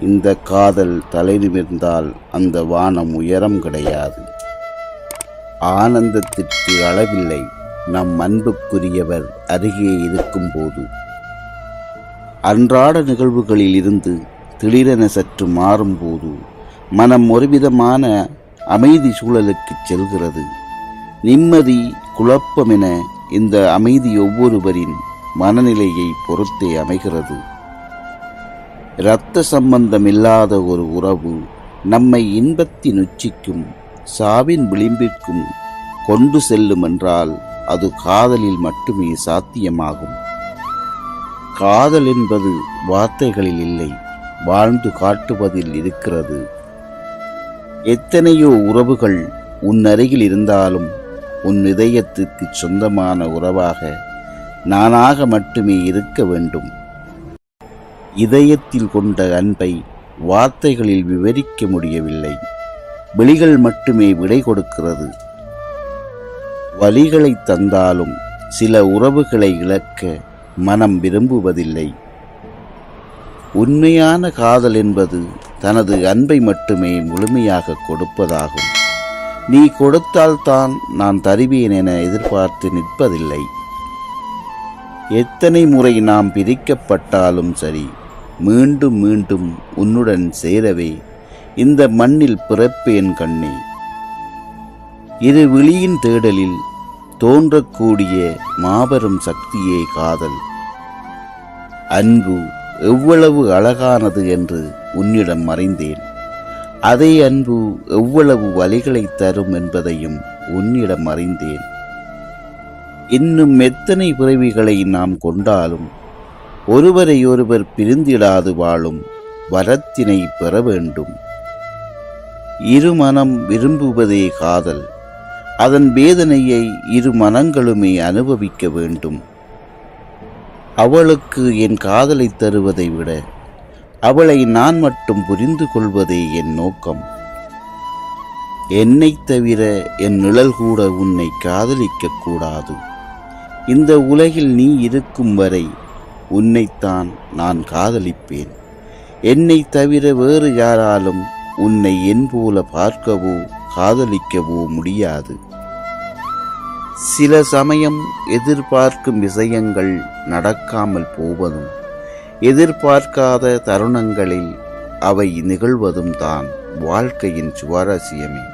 இந்த காதல் தலை நிமிர்ந்தால் அந்த வானம் உயரம் கிடையாது. ஆனந்தத்திற்கு அளவில்லை. நம் அன்புக்குரியவர் அருகே இருக்கும்போது அன்றாட நிகழ்வுகளில் இருந்து திடீரென சற்று மாறும்போது மனம் ஒருவிதமான அமைதி சூழலுக்கு செல்கிறது. நிம்மதி குழப்பமென இந்த அமைதி ஒவ்வொருவரின் மனநிலையை பொறுத்தே அமைகிறது. இரத்த சம்பந்தம் இல்லாத ஒரு உறவு நம்மை இன்பத்தின் உச்சிக்கும் சாவின் விளிம்பிற்கும் கொண்டு செல்லும் என்றால் அது காதலில் மட்டுமே சாத்தியமாகும். காதல் என்பது வார்த்தைகளில் இல்லை வாழ்ந்து காட்டுவதில் இருக்கிறது. எத்தனையோ உறவுகள் உன் அருகில் இருந்தாலும் உன் இதயத்திற்கு சொந்தமான உறவாக நானாக மட்டுமே இருக்க வேண்டும். இதயத்தில் கொண்ட அன்பை வார்த்தைகளில் விவரிக்க முடியவில்லை. விழிகள் மட்டுமே விடை கொடுக்கிறது. வழிகளை தந்தாலும் சில உறவுகளை இழக்க மனம் விரும்புவதில்லை. உண்மையான காதல் என்பது தனது அன்பை மட்டுமே முழுமையாக கொடுப்பதாகும். நீ கொடுத்தால்தான் நான் தருவேன் என எதிர்பார்த்து நிற்பதில்லை. எத்தனை முறை நாம் பிரிக்கப்பட்டாலும் சரி மீண்டும் மீண்டும் உன்னுடன் சேரவே. இந்த மண்ணில் பிறப்பேன் கண்ணே. இது விழியின் தேடலில் தோன்றக்கூடிய மாபெரும் சக்தியே காதல். அன்பு எவ்வளவு அழகானது என்று உன்னிடம் மறைந்தேன் அதே அன்பு எவ்வளவு வழிகளை தரும் என்பதையும் உன்னிடம் அறிந்தேன். இன்னும் எத்தனை பிறவிகளை நாம் கொண்டாலும் ஒருவரையொருவர் பிரிந்திடாது வாழும் வரத்தினை பெற வேண்டும். இருமனம் விரும்புவதே காதல். அதன் வேதனையை இரு மனங்களுமே அனுபவிக்க வேண்டும். அவளுக்கு என் காதலை தருவதை விட அவளை நான் மட்டும் புரிந்து கொள்வதே என் நோக்கம். என்னைத் தவிர என் நிழல் கூட உன்னை காதலிக்க கூடாது. இந்த உலகில் நீ இருக்கும் வரை உன்னைத்தான் நான் காதலிப்பேன். என்னை தவிர வேறு யாராலும் உன்னை என் போல பார்க்கவோ காதலிக்கவோ முடியாது. சில சமயம் எதிர்பார்க்கும் விஷயங்கள் நடக்காமல் போவதும் எதிர்பார்க்காத தருணங்களில் அவை நிகழ்வதும் தான் வாழ்க்கையின் சுவாரஸ்யமே.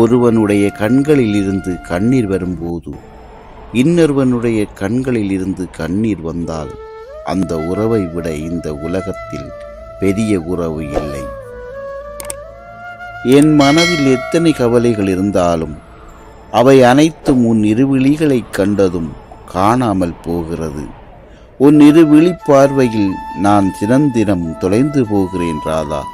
ஒருவனுடைய கண்களில் இருந்து கண்ணீர் வரும்போது இன்னொருவனுடைய கண்களில் இருந்து கண்ணீர் வந்தால் அந்த உறவை விட இந்த உலகத்தில் பெரிய உறவு இல்லை. என் மனதில் எத்தனை கவலைகள் இருந்தாலும் அவை அனைத்தும் உன் இருவிழிகளை கண்டதும் காணாமல் போகிறது. உன் இருவிழி பார்வையில் நான் தினந்தினம் தொலைந்து போகிறேன் ராதா.